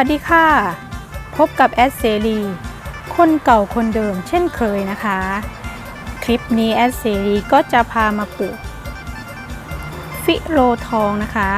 วัสดีค่ะ พบกับแอดเซรีคนเก่าคนเดิมเช่นเคยนะคะ คลิปนี้แอดเซรีก็จะพามาปลูก ฟิโรทองนะคะ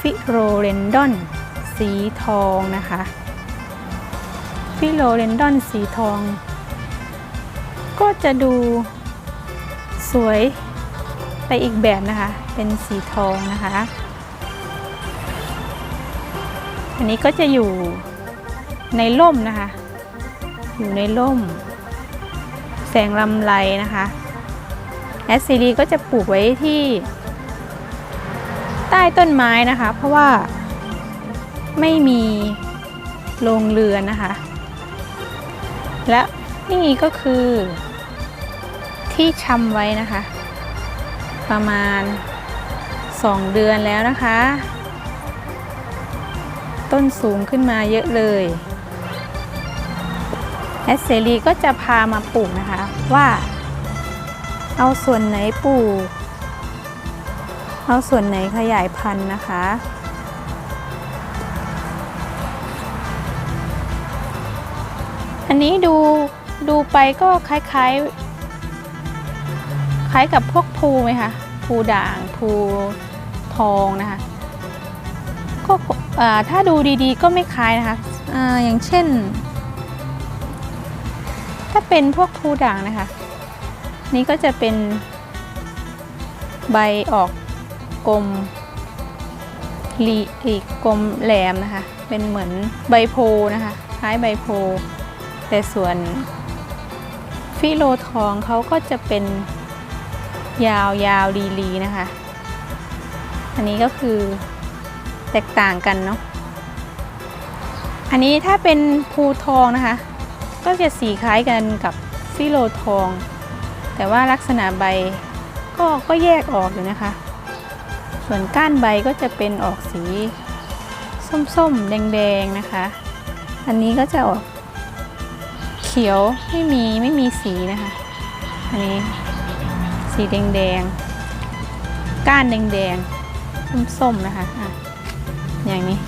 ฟิโรเรนดอน สีทองนะคะ ฟิโรเรนดอนสีทอง ก็จะดูสวยไปอีกแบบนะคะ เป็นสีทองนะคะ อันนี้ก็จะอยู่ในร่มนะคะ อยู่ในร่ม แสงลำไรนะคะแอสซีรีก็จะปลูกไว้ที่ ใต้ต้นไม้นะคะ เพราะว่าไม่มีโรงเรือนนะคะ และนี่ก็คือที่ชำไว้นะคะ ประมาณ 2 เดือนแล้วนะคะ ต้นสูงขึ้นมาเยอะเลยแอสเซรีก็จะพามาปลูกนะคะว่าเอาส่วนไหนปลูก เอาส่วนไหนขยายพันธุ์นะคะ อันนี้ดูดูไปก็คล้ายๆ คล้ายกับพวกภูไหมคะภูด่างภูทองนะคะก็ ถ้าดูดีๆก็ไม่คล้ายนะคะออย่างเช่น ถ้าเป็นพวกภูด่างนะคะ นี่ก็จะเป็นใบออกกลมลีอีกกลมแหลมนะคะ เป็นเหมือนใบโพนะคะ คล้ายใบโพ แต่ส่วนฟิโลทองเขาก็จะเป็นยาวยาวลีลีนะคะ อันนี้ก็คือ แตกต่างกันเนาะอันนี้ถ้าเป็นภูทองนะคะ ก็จะสีคล้ายกันกับฟิโลทอง แต่ว่าลักษณะใบก็ก็แยกออกอยู่นะคะ ส่วนก้านใบก็จะเป็นออกสีส้มๆ แดงๆ นะคะ อันนี้ก็จะออกเขียวไม่มีไม่มีสีนะคะ อันนี้สีแดงๆ ก้านแดงๆ ส้มๆ นะคะ อะอย่างนี้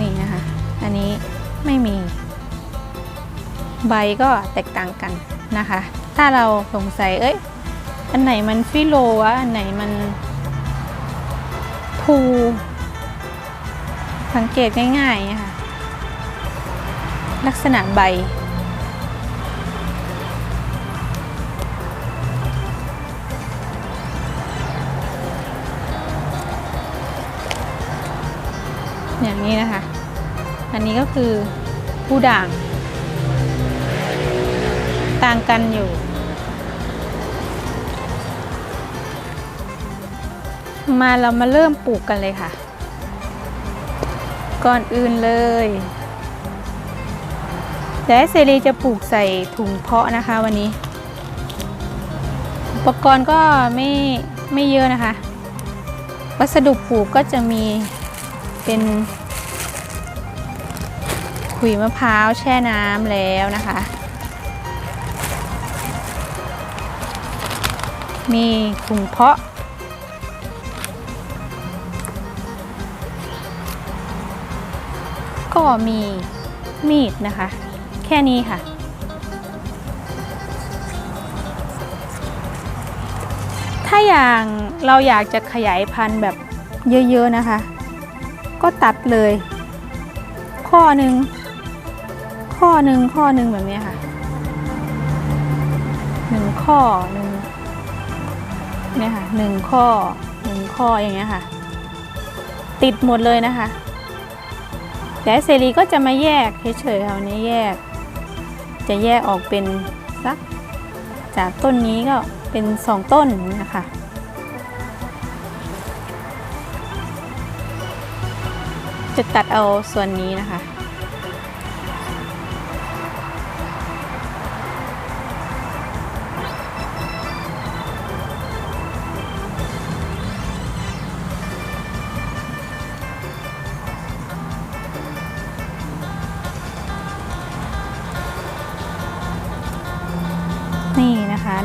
นี่นะคะ อันนี้ไม่มี ใบก็แตกต่างกันนะคะ ถ้าเราสงสัยเอ้ยอันไหนมันฟิโลวะอันไหนมันภูสังเกตง่ายๆนะคะลักษณะใบ อย่างนี้นะคะ อันนี้ก็คือผู้ด่าง ต่างกันอยู่ มาเรามาเริ่มปลูกกันเลยค่ะ ก่อนอื่นเลยเดี๋ยวให้เซรีจะปลูกใส่ถุงเพาะนะคะวันนี้ อุปกรณ์ก็ไม่ไม่เยอะนะคะ วัสดุปลูกก็จะมีเป็น ขุยมะพร้าวแช่น้ำแล้วนะคะ มีถุงเพาะ ก็มีมีดนะคะ แค่นี้ค่ะถ้าอย่างเราอยากจะขยายพันธุ์แบบเยอะๆนะคะ ก็ตัดเลย ข้อหนึ่ง ข้อหนึ่งข้อหนึ่งแบบนี้ค่ะหนึ่งข้อหนึ่งเนี่ยค่ะหนึ่งข้อหนึ่งข้ออย่างเงี้ยค่ะ ติดหมดเลยนะคะ แต่เซรีก็จะมาแยกเฉยๆค่ะวันนี้แยก จะแยกออกเป็นสักจากต้นนี้ก็เป็นสองต้นนะคะจะตัดเอาส่วนนี้นะคะ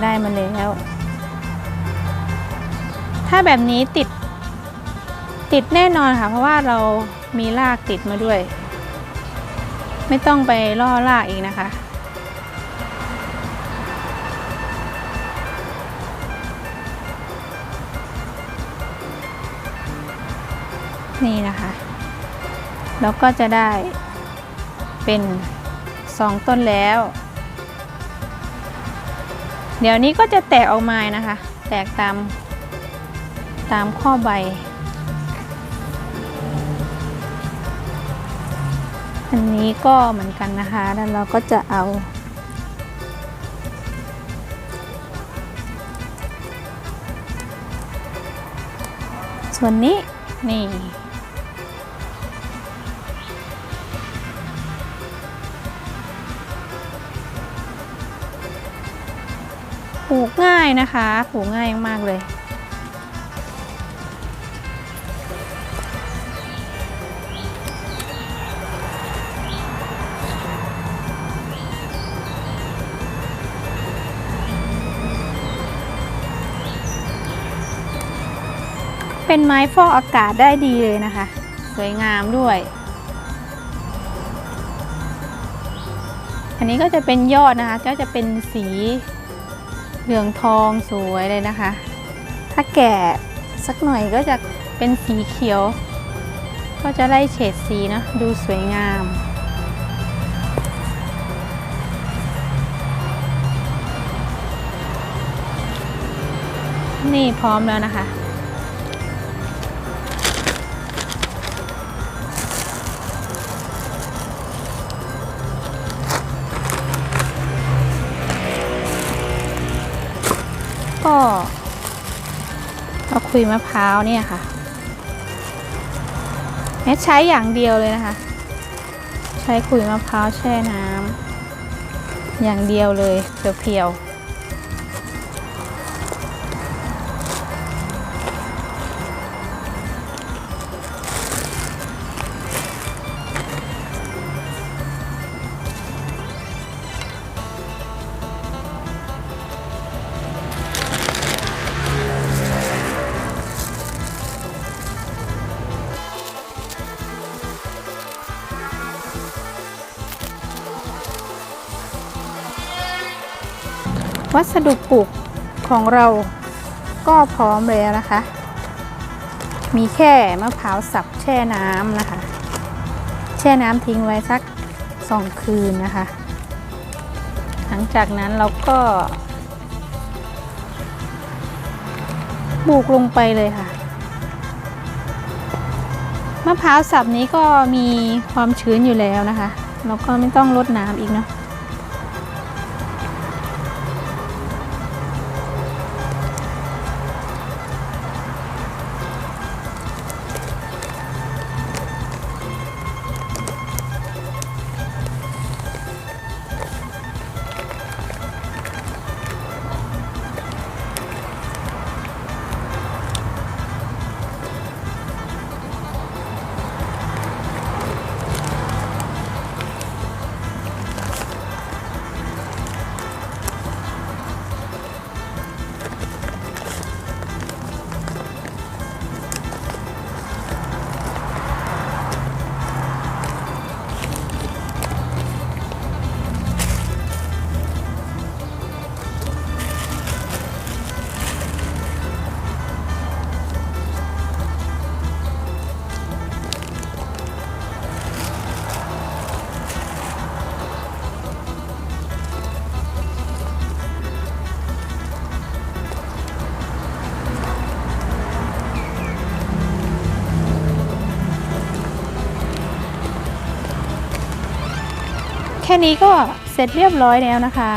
ได้มาแล้ว ถ้าแบบนี้ติด ติดแน่นอนค่ะ เพราะว่าเรามีรากติดมาด้วย ไม่ต้องไปล่อรากอีกนะคะ นี่นะคะแล้วก็จะได้เป็นสองต้นแล้ว เดี๋ยวนี้ก็จะแตกออกมานะคะ แตกตามตามข้อใบ อันนี้ก็เหมือนกันนะคะ แล้วเราก็จะเอา ส่วนนี้นี่ายนะคะปลูกง่ายมากเลย เป็นไม้ฟอกอากาศได้ดีเลยนะคะ สวยงามด้วย อันนี้ก็จะเป็นยอดนะคะ ก็จะเป็นสี เหลืองทองสวยเลยนะคะ ถ้าแก่สักหน่อยก็จะเป็นสีเขียว ก็จะได้เฉดสีนะ ดูสวยงามนี่พร้อมแล้วนะคะ คุยมะพร้าวเนี่ยค่ะแม่ใช้อย่างเดียวเลยนะคะ ใช้คุยมะพร้าวแช่น้ำอย่างเดียวเลยเพียวๆ วัสดุปลูกของเราก็พร้อมแล้วนะคะ มีแค่มะพร้าวสับแช่น้ำนะคะ แช่น้ำทิ้งไว้สักสองคืนนะคะ หลังจากนั้นเราก็บุกลงไปเลยค่ะ มะพร้าวสับนี้ก็มีความชื้นอยู่แล้วนะคะ เราก็ไม่ต้องรดน้ำอีกเนาะ ค่นี้ก็เสร็จเรียบร้อยแล้วนะคะ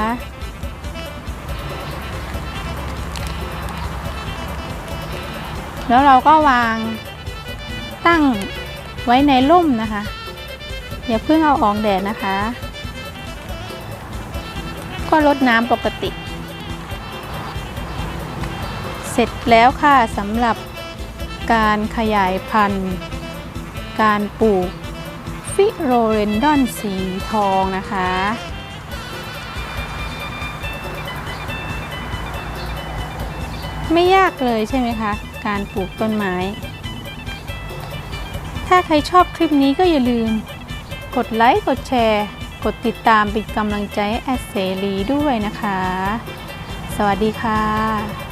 แล้วเราก็วางตั้งไว้ในร่มนะคะอย่าเพิ่งเอาออกแดดนะคะ ก็ลดน้ำปกติ เสร็จแล้วค่ะสำหรับการขยายพันธุ์ การปลูก ฟิโรเรนดอนสีทองนะคะ ไม่ยากเลยใช่ไหมคะ การปลูกต้นไม้ ถ้าใครชอบคลิปนี้ก็อย่าลืม กดไลค์ กดแชร์ กดติดตามเป็นกำลังใจแอดเสรีด้วยนะคะ สวัสดีค่ะ